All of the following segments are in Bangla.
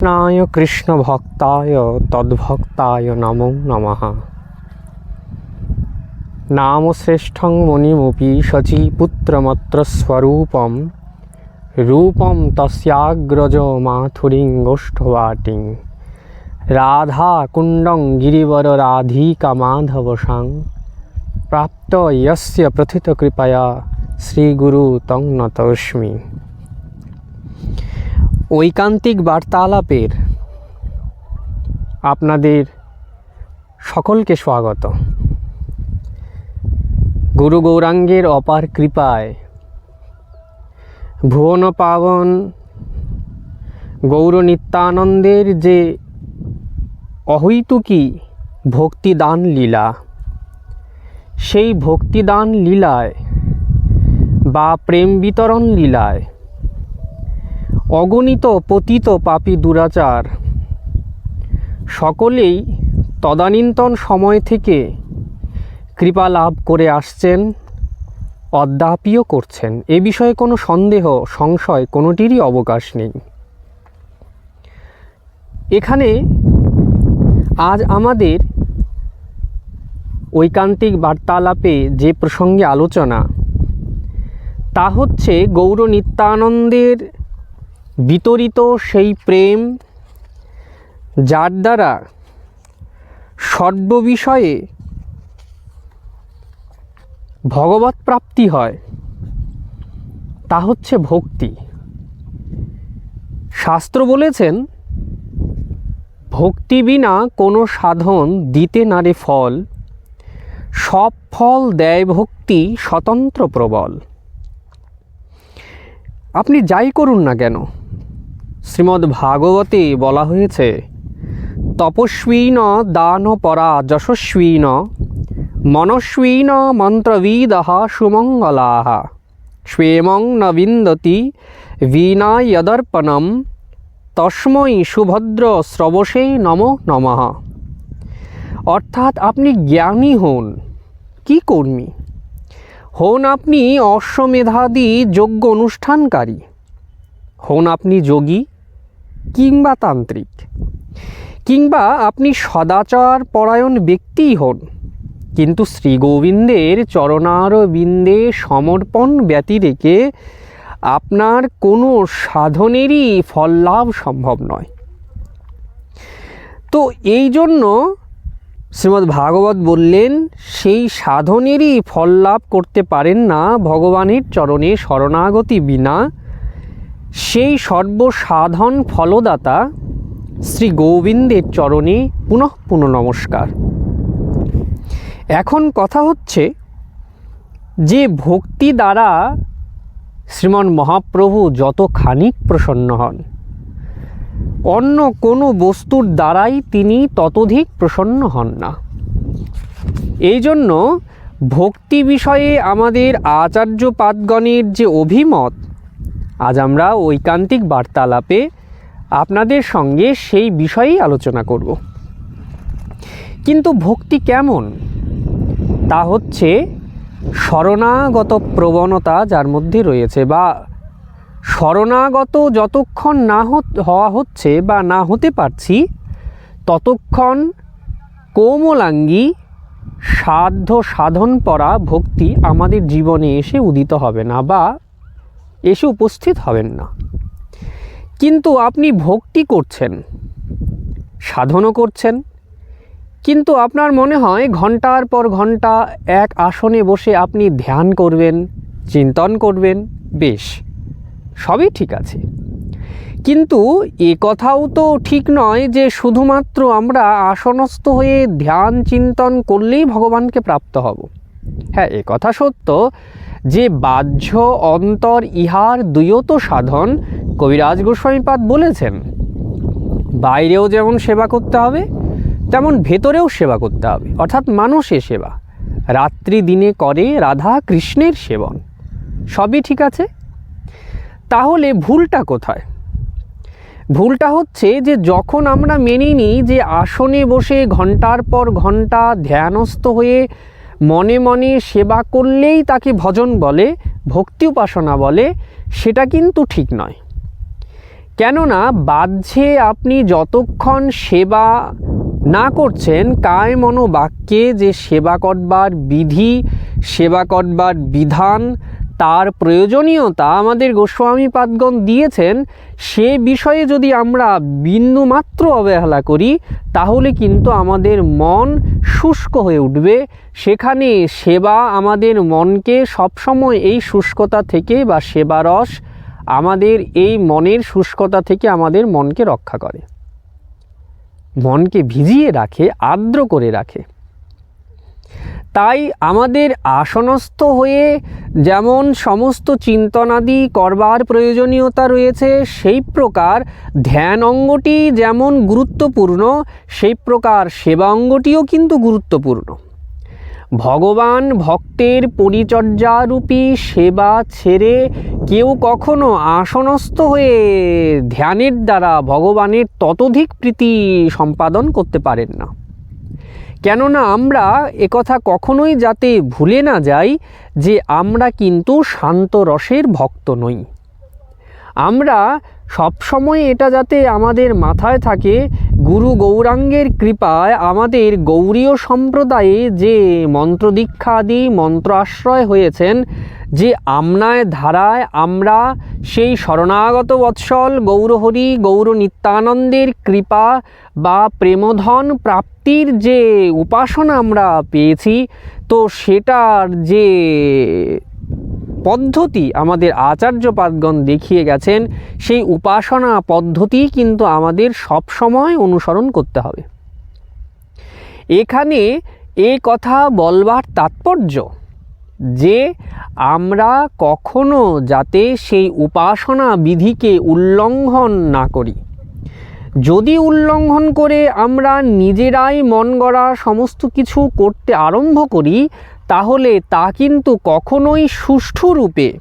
কৃষ্ণায় কৃষ্ণভক্তায় তদ্ভক্তায় নমো নমঃ। নাম শ্রেষ্ঠং মুনিমপি শচীপুত্রমত্র স্বরূপম রূপম তস্যাগ্রজ মাথুরিঙ্গোষ্ঠবাটিং। রাধা কুণ্ডং গিরিবর রাধিকা মাধবসাং। প্রাপ্ত ইয়স্য প্রথিত কৃপয়া শ্রীগুরু তং নতস্মি। ঐকান্তিক বার্তালাপের আপনাদের সকলকে স্বাগত। গুরু গৌরাঙ্গের অপার কৃপায় ভুবন পাবন গৌর নিত্যানন্দের যে অহৈতুকী ভক্তিদান লীলা, সেই ভক্তিদান লীলায় বা প্রেম বিতরণ লীলায় অগণিত পতিত পাপী দুরাচার। সকলেই তদানীন্তন সময় থেকে কৃপা লাভ করে আসছেন, অদ্যাপিও করছেন। এ বিষয়ে কোনো সন্দেহ, সংশয় কোনোটিরই অবকাশ নেই। এখানে আজ আমাদের ঐকান্তিক বার্তালাপে যে প্রসঙ্গে আলোচনা, তা হচ্ছে গৌর নিত্যানন্দের বিতরিত সেই প্রেম যার দ্বারা সর্ববিষয়ে ভগবত প্রাপ্তি হয়, তা হচ্ছে ভক্তি। শাস্ত্র বলেছেন, ভক্তি বিনা কোনো সাধন দিতে নারে ফল, সব ফল দেয় ভক্তি স্বতন্ত্র প্রবল। আপনি যাই করুন না কেন শ্রীমদ্ ভাগবতে বলা হয়েছে, তপস্বীন দান পরা যশস্বীন, মনস্বীন মন্ত্রবিদহ সুমঙ্গলাহ স্বেমং ন বিন্দতি বীণা যদর্পণম তস্মৈ সুভদ্র শ্রবসে নম নমঃ। অর্থাৎ আপনি জ্ঞানী হন। কি কর্মী? হন আপনি অশ্বমেধাদি যোগ্য অনুষ্ঠানকারী। হন আপনি যোগী কিংবা তান্ত্রিক, কিংবা আপনি সদাচার পরায়ণ ব্যক্তিই হন। কিন্তু শ্রী গোবিন্দের চরণার বিন্দে সমর্পণ ব্যতি রেখে আপনার কোনো সাধনেরই ফল লাভ সম্ভব নয়। তো এই জন্য শ্রীমদ্ ভাগবত বললেন, সেই সাধনেরই ফল লাভ করতে পারেন না ভগবানের চরণে শরণাগতি বিনা। সেই সর্বসাধন ফলদাতা শ্রী গোবিন্দের চরণে পুনঃ পুনঃ নমস্কার এখন কথা হচ্ছে যে ভক্তি দ্বারা শ্রীমন মহাপ্রভু যত খানিক প্রসন্ন হন, অন্য কোনো বস্তুর দ্বারাই তিনি ততোধিক প্রসন্ন হন না। এই জন্য ভক্তি বিষয়ে আমাদের আচার্যপাদগণের যে অভিমত আজ আমরা ঐকান্তিক বার্তালাপে আপনাদের সঙ্গে সেই বিষয়েই আলোচনা করব। কিন্তু ভক্তি কেমন? তা হচ্ছে শরণাগত প্রবণতা যার মধ্যে রয়েছে বা শরণাগত যতক্ষণ না হওয়া হচ্ছে বা না হতে পারছি, ততক্ষণ কোমলাঙ্গী সাধ্য সাধন পরা ভক্তি আমাদের জীবনে এসে উদিত হবে না বা এসে উপস্থিত হবেন না। কিন্তু আপনি ভক্তি করছেন, সাধনও করছেন, কিন্তু আপনার মনে হয় ঘণ্টার পর ঘণ্টা এক আসনে বসে আপনি ধ্যান করবেন, চিন্তন করবেন, বেশ, সবই ঠিক আছে। কিন্তু এ কথাও তো ঠিক নয় যে শুধুমাত্র আমরা আসনস্থ হয়ে ধ্যান, চিন্তন করলেই ভগবানকে প্রাপ্ত হব। হ্যাঁ এ কথা সত্য যে বাহ্য অন্তর ইহার দুয়ত সাধন কবিরাজ গোস্বামীপাদ বলেছেন। বাইরেও যেমন সেবা করতে হবে, তেমন ভেতরেও সেবা করতে হবে, অর্থাৎ মানুষের সেবা। রাত্রি দিনে করে রাধা কৃষ্ণের সেবন। সবই ঠিক আছে? তাহলে ভুলটা কোথায়? ভুলটা হচ্ছে যে যখন আমরা মেনে নিই যে আসনে বসে ঘণ্টার পর ঘণ্টা ধ্যানস্থ হয়ে মনে মনে সেবা করলেই তাকে ভজন বলে, ভক্তি উপাসনা বলে, সেটা কিন্তু ঠিক নয়। কেননা বাহ্যে আপনি যতক্ষণ সেবা না করছেন, কায় মনোবাক্যে যে সেবা করবার বিধি, সেবা করবার বিধান তার প্রয়োজনীয়তা আমাদের গোস্বামী পাদগণ দিয়েছেন, সে বিষয়ে যদি আমরা বিন্দুমাত্র অবহেলা করি, তাহলে কিন্তু আমাদের মন শুষ্ক হয়ে উঠবে। সেখানে সেবা আমাদের মনকে সবসময় এই শুষ্কতা থেকে বা সেবারস আমাদের এই মনের শুষ্কতা থেকে আমাদের মনকে রক্ষা করে। মনকে ভিজিয়ে রাখে, আর্দ্র করে রাখে। তাই আমাদের আসনস্থ হয়ে যেমন সমস্ত চিন্তনাদি করবার প্রয়োজনীয়তা রয়েছে, সেই প্রকার ধ্যান অঙ্গটি যেমন গুরুত্বপূর্ণ, সেই প্রকার সেবা অঙ্গটিও কিন্তু গুরুত্বপূর্ণ। ভগবান ভক্তের পরিচর্যারূপী সেবা ছেড়ে কেউ কখনো আসনস্থ হয়ে ধ্যানের দ্বারা ভগবানের ততোধিক প্রীতি সম্পাদন করতে পারেন না। কেননা আমরা একথা কখনোই যাতে ভুলে না যাই যে আমরা কিন্তু শান্ত রসের ভক্ত নই। আমরা সবসময় এটা যাতে আমাদের মাথায় থাকে, গুরু গৌরাঙ্গের কৃপায় আমাদের গৌরীয় সম্প্রদায়ে যে মন্ত্রদীক্ষাদি মন্ত্র আশ্রয় হয়েছেন, যে আমনায় ধারায় আমরা সেই শরণাগত বৎসল গৌরহরি গৌর নিত্যানন্দের কৃপা বা প্রেমধন প্রাপ্তির যে উপাসনা আমরা পেয়েছি, তো সেটার যে পদ্ধতি আমাদের আচার্যপাদগণ দেখিয়ে গেছেন, সেই উপাসনা পদ্ধতি কিন্তু আমাদের সব সময় অনুসরণ করতে হবে। এখানে এ কথা বলবার তাৎপর্য যে আমরা কখনো যাতে সেই উপাসনা বিধিকে উল্লঙ্ঘন না করি। যদি উল্লঙ্ঘন করে আমরা নিজেরাই মন গড়া সমস্ত কিছু করতে আরম্ভ করি তাহলে তা কিন্তু কখনোই সুষ্ঠু রূপে।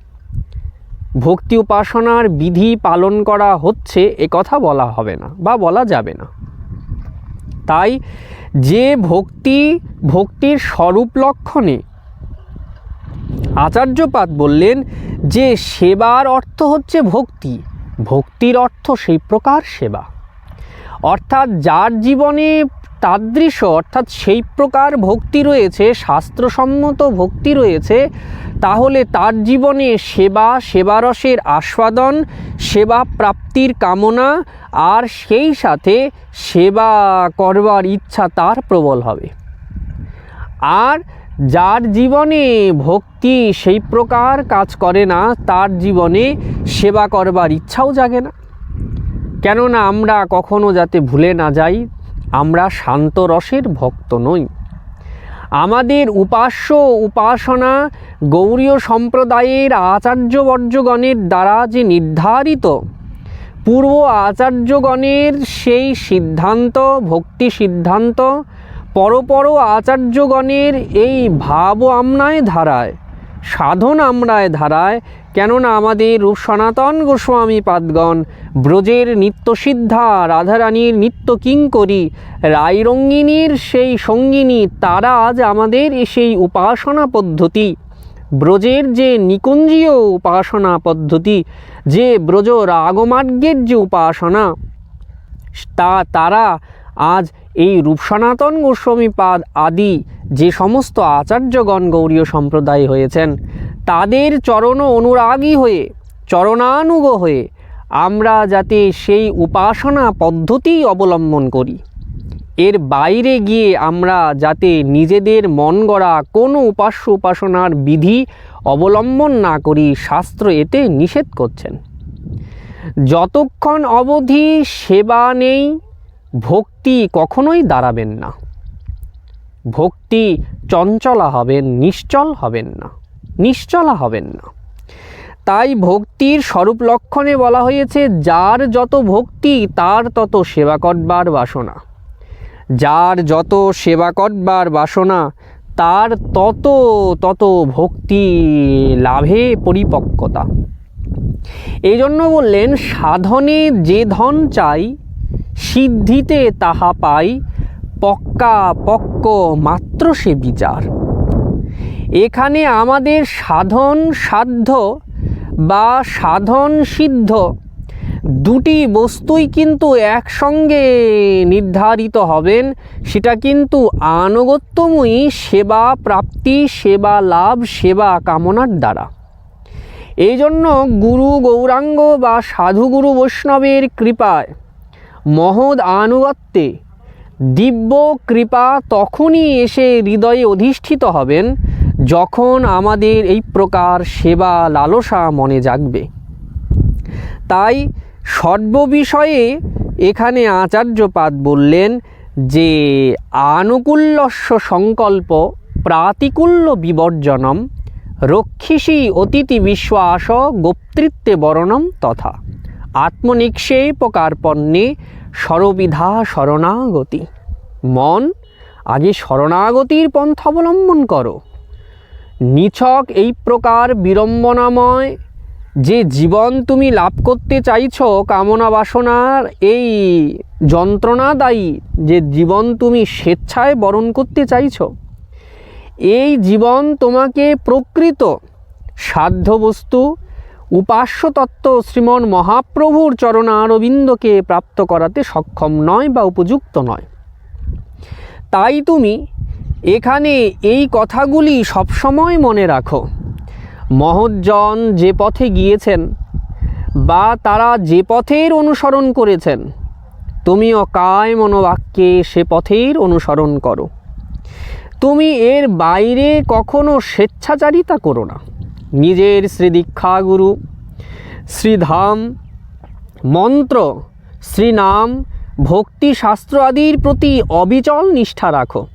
ভক্তি উপাসনার বিধি পালন করা হচ্ছে, এ কথা বলা হবে না বা বলা যাবে না। তাই যে ভক্তি, ভক্তির স্বরূপ লক্ষণে আচার্যপাত বললেন যে, সেবার অর্থ হচ্ছে ভক্তি। ভক্তির অর্থ সেই প্রকার সেবা। অর্থাৎ যার জীবনে তাদৃশ্য অর্থাৎ সেই প্রকার ভক্তি রয়েছে, শাস্ত্রসম্মত ভক্তি রয়েছে, তাহলে তার জীবনে সেবা, সেবারসের আস্বাদন, সেবা প্রাপ্তির কামনা, আর সেই সাথে সেবা করবার ইচ্ছা তার প্রবল হবে। আর যার জীবনে ভক্তি সেই প্রকার কাজ করে না, তার জীবনে সেবা করবার ইচ্ছাও জাগে না। কেননা আমরা কখনো যাতে ভুলে না যাই, আমরা শান্ত রসের ভক্ত নই। আমাদের উপাস্য উপাসনা গৌরীয় সম্প্রদায়ের আচার্যবর্যগণের দ্বারা যে নির্ধারিত, পূর্ব আচার্যগণের সেই সিদ্ধান্ত, ভক্তি সিদ্ধান্ত, পরপর আচার্যগণের এই ভাব আমনায় ধারায়, সাধন আমরায় ধারায় কেননা আমাদের রূপ সনাতন গোস্বামী পাদগণ, ব্রজের নিত্যসিদ্ধা, রাধারানীর নিত্য কিঙ্করী রায়রঙ্গিনীর সেই সঙ্গিনী, তারা আজ আমাদের সেই উপাসনা পদ্ধতি। ব্রজের যে নিকুঞ্জীয় উপাসনা পদ্ধতি, যে ব্রজ রাগমার্গের যে উপাসনা, তা তারা আজ এই রূপ সনাতন গোস্বামী পাদ আদি যে সমস্ত আচার্যগণ গৌরীয় সম্প্রদায় হয়েছেন, তাদের চরণ অনুরাগী হয়ে, চরণানুগ হয়ে আমরা যাতে সেই উপাসনা পদ্ধতি অবলম্বন করি। এর বাইরে গিয়ে আমরা যাতে নিজেদের মন গড়া কোনো উপাস্য উপাসনার বিধি অবলম্বন না করি, শাস্ত্র এতে নিষেধ করছেন। যতক্ষণ অবধি সেবা নেই ভক্তি কখনোই দাঁড়াবেন না। ভক্তি চঞ্চলা হবেন, নিশ্চল হবেন না, নিশ্চলা হবেন না। তাই ভক্তির স্বরূপ লক্ষণে বলা হয়েছে, যার যত ভক্তি, তার তত সেবা করবার বাসনা। যার যত সেবা করবার বাসনা, তার তত তত ভক্তি লাভে পরিপক্কতা। এই জন্য বললেন, সাধনে যে ধন চাই সিদ্ধিতে তাহা পাই, পক্কা পক্ক মাত্র সে বিচার। এখানে আমাদের সাধন সাধ্য বা সাধন সিদ্ধ দুটি বস্তুই কিন্তু একসঙ্গে নির্ধারিত হবেন, সেটা কিন্তু আনুগত্যময়ী সেবা প্রাপ্তি, সেবা লাভ, সেবা কামনার দ্বারা। এই জন্য গুরু গৌরাঙ্গ বা সাধুগুরু বৈষ্ণবের কৃপায় মহৎ আনুগত্যে দিব্য কৃপা তখনই এসে হৃদয়ে অধিষ্ঠিত হবেন যখন আমাদের এই প্রকার সেবা লালসা মনে জাগবে। তাই সর্ববিষয়ে এখানে আচার্যপাদ বললেন যে আনুকূল্যস্য সংকল্প প্রাতিকূল্য বিবর্জনম রক্ষিসি অতিথি বিশ্বাস গোপ্তৃত্বে বরণম তথা। আত্মনিক্ষেপকার্পণ্যে সরবিধা শরণাগতি। মন, আগে শরণাগতির পন্থা অবলম্বন করো। নিছক এই প্রকার বিড়ম্বনাময় যে জীবন তুমি লাভ করতে চাইছ, কামনা বাসনার এই যন্ত্রণাদায়ী যে জীবন তুমি স্বেচ্ছায় বরণ করতে চাইছ, এই জীবন তোমাকে প্রকৃত সাধ্য বস্তু উপাস্য তত্ত্ব শ্রীমন মহাপ্রভুর চরণারবিন্দকে প্রাপ্ত করাতে সক্ষম নয় বা উপযুক্ত নয়। তাই তুমি এখানে এই কথাগুলি সবসময় মনে রাখো। মহৎজন যে পথে গিয়েছেন বা তারা যে পথের অনুসরণ করেছেন, তুমিও কায় মনোবাক্যে সে পথের অনুসরণ করো। তুমি এর বাইরে কখনো স্বেচ্ছাচারিতা করো না। নিজের শ্রীদীক্ষাগুরু, শ্রীধাম, মন্ত্র, শ্রীনাম, ভক্তিশাস্ত্র আদির প্রতি অবিচল নিষ্ঠা রাখো।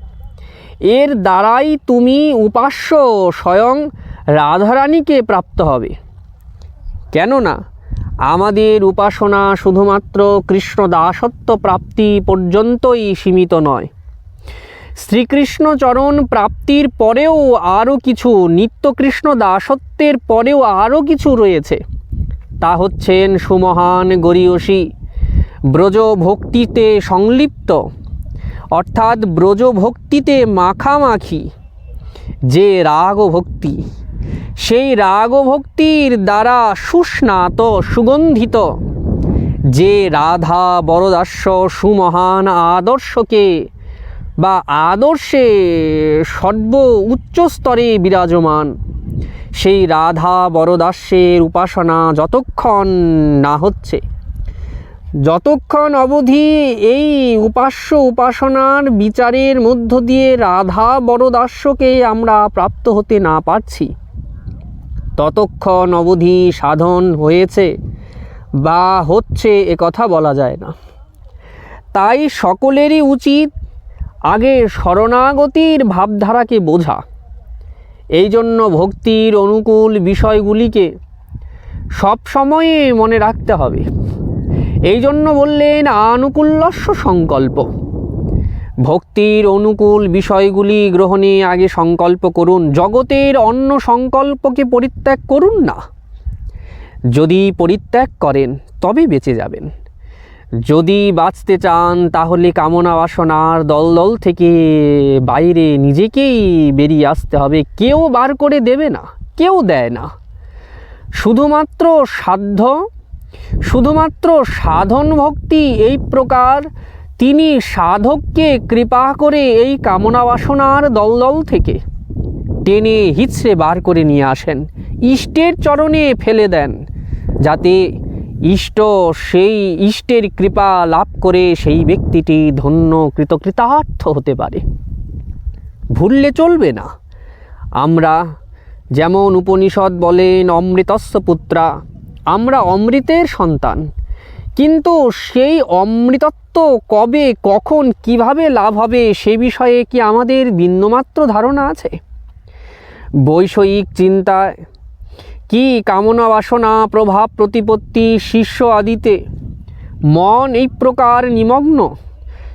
এর দ্বারাই তুমি উপাস্য স্বয়ং রাধারানীকে প্রাপ্ত হবে। কেননা আমাদের উপাসনা শুধুমাত্র কৃষ্ণ দাসত্ব প্রাপ্তি পর্যন্তই সীমিত নয়। শ্রীকৃষ্ণ চরণ প্রাপ্তির পরেও আরও কিছু, নিত্যকৃষ্ণ দাসত্বের পরেও আরও কিছু রয়েছে। তা হচ্ছেন সুমহান গরিয়সী। ব্রজ ভক্তিতে সংলিপ্ত, অর্থাৎ ব্রজ ভক্তিতে মাখামাখি। যে রাগ ভক্তি সেই রাগ ভক্তির দ্বারা সুস্নাত, সুগন্ধিত। যে রাধা বরদাস্য সুমহান আদর্শকে বা আদর্শে সর্ব উচ্চ স্তরে বিরাজমান। সেই রাধা বরদাস্যের উপাসনা যতক্ষণ না হচ্ছে, যতক্ষণ অবধি এই উপাস্য উপাসনার বিচারের মধ্য দিয়ে রাধা বরদাস্যকে আমরা প্রাপ্ত হতে না পারছি, ততক্ষণ অবধি সাধন হয়েছে বা হচ্ছে এ কথা বলা যায় না। তাই সকলেরই উচিত আগে শরণাগতির ভাবধারাকে বোঝা। এই জন্য ভক্তির অনুকূল বিষয়গুলিকে সব সময়ে মনে রাখতে হবে। এই জন্য বললেন আনুকূল্যস্য সংকল্প। ভক্তির অনুকূল বিষয়গুলি গ্রহণে আগে সংকল্প করুন, জগতের অন্য সংকল্পকে পরিত্যাগ করুন না। যদি পরিত্যাগ করেন, তবে বেঁচে যাবেন। যদি বাঁচতে চান, তাহলে কামনা বাসনার দলদল থেকে বাইরে নিজেকেই বেরিয়ে আসতে হবে। কেউ বার করে দেবে না, কেউ দেয় না। শুধুমাত্র সাধ্য, শুধুমাত্র সাধন ভক্তি এই প্রকার। তিনি সাধককে কৃপা করে এই কামনা বাসনার দলদল থেকে টেনে হিচড়ে বার করে নিয়ে আসেন। ইষ্টের চরণে ফেলে দেন, যাতে ইষ্ট, সেই ইষ্টের কৃপা লাভ করে সেই ব্যক্তিটি ধন্য, কৃতকৃতার্থ হতে পারে। ভুললে চলবে না। আমরা যেমন উপনিষদ বলেন, অমৃতস্য পুত্রা, আমরা অমৃতের সন্তান। কিন্তু সেই অমৃতত্ব কবে, কখন, কীভাবে লাভ হবে, সে বিষয়ে কি আমাদের বিন্দুমাত্র ধারণা আছে? বৈষয়িক চিন্তায় কি কামনা বাসনা, প্রভাব, প্রতিপত্তি, শিষ্য আদিতে? মন এই প্রকার নিমগ্ন।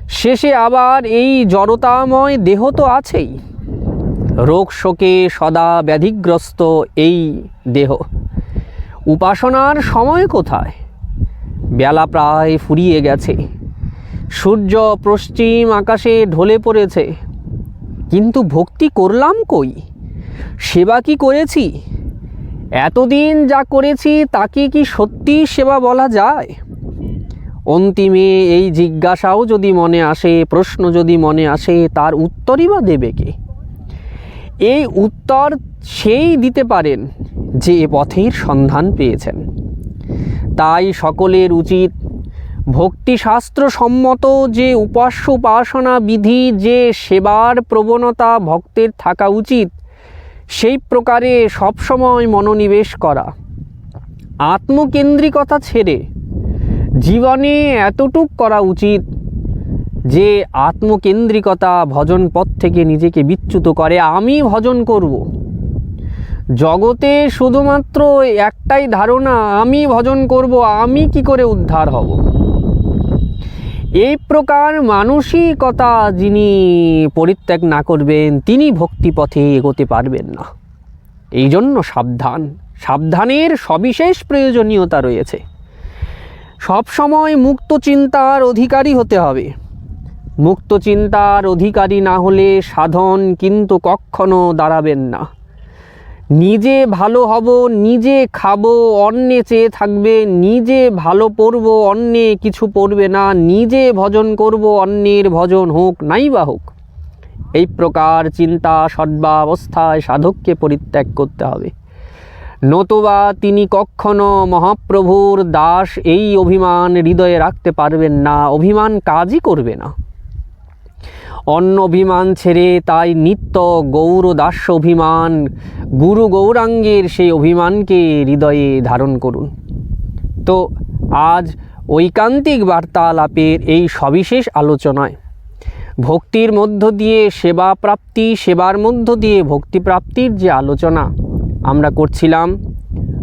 শেষে আবার এই জড়তাময় দেহ তো আছেই। রোগ শোকে সদা ব্যাধিগ্রস্ত এই দেহ। উপাসনার সময় কোথায়? বেলা প্রায় ফুরিয়ে গেছে। সূর্য পশ্চিম আকাশে ঢলে পড়েছে। কিন্তু ভক্তি করলাম কই? সেবা কি করেছি? এতদিন যা করেছি তাকে কি সত্যি সেবা বলা যায়? অন্তিমে এই জিজ্ঞাসাও যদি মনে আসে, প্রশ্ন যদি মনে আসে, তার উত্তরই বা দেবে কে? এই উত্তর সেই দিতে পারেন যে এ পথের সন্ধান পেয়েছেন। তাই সকলের উচিত ভক্তিশাস্ত্র সম্মত যে উপাস্য উপাসনা বিধি যে সেবার প্রবণতা ভক্তের থাকা উচিত সেই প্রকারে সবসময় মনোনিবেশ করা। আত্মকেন্দ্রিকতা ছেড়ে জীবনে এতটুক করা উচিত যে আত্মকেন্দ্রিকতা ভজন পথ থেকে নিজেকে বিচ্যুত করে, আমি ভজন করব। জগতে শুধুমাত্র একটাই ধারণা, আমি ভজন করব, আমি কি করে উদ্ধার হব? এই প্রকার মানসিকতা যিনি পরিত্যাগ না করবেন, তিনি ভক্তিপথে এগোতে পারবেন না। এই জন্য সাবধান। সাবধানের সবিশেষ প্রয়োজনীয়তা রয়েছে। সবসময় মুক্ত চিন্তার অধিকারী হতে হবে। মুক্ত চিন্তার অধিকারী না হলে সাধন কিন্তু কখনো দাঁড়াবেন না। নিজে ভালো হব, নিজে খাব, অন্যে চেয়ে থাকবে, নিজে ভালো পড়ব, অন্যে কিছু পড়বে না, নিজে ভজন করব, অন্যের ভজন হোক, নাই বা হোক। এই প্রকার চিন্তা সদ্বাবস্থায় সাধককে পরিত্যাগ করতে হবে। নতুবা তিনি কখনো মহাপ্রভুর দাস এই অভিমান হৃদয়ে রাখতে পারবেন না, অভিমান কাজই করবে না। অন্য অভিমান ছেড়ে তাই নিত্য গৌর দাস্য অভিমান। গুরু গৌরাঙ্গের সেই অভিমানকে হৃদয়ে ধারণ করুন। তো আজ ঐকান্তিক বার্তালাপের এই সবিশেষ আলোচনায় ভক্তির মধ্য দিয়ে সেবা প্রাপ্তি, সেবার মধ্য দিয়ে ভক্তি প্রাপ্তির যে আলোচনা আমরা করছিলাম,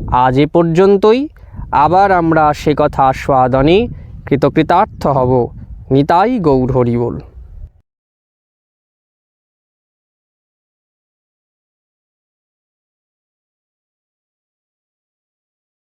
আজ এ পর্যন্তই। আবার আমরা সে কথা আস্বাদনে কৃতকৃতার্থ হব। নিতাই গৌর হরি বল।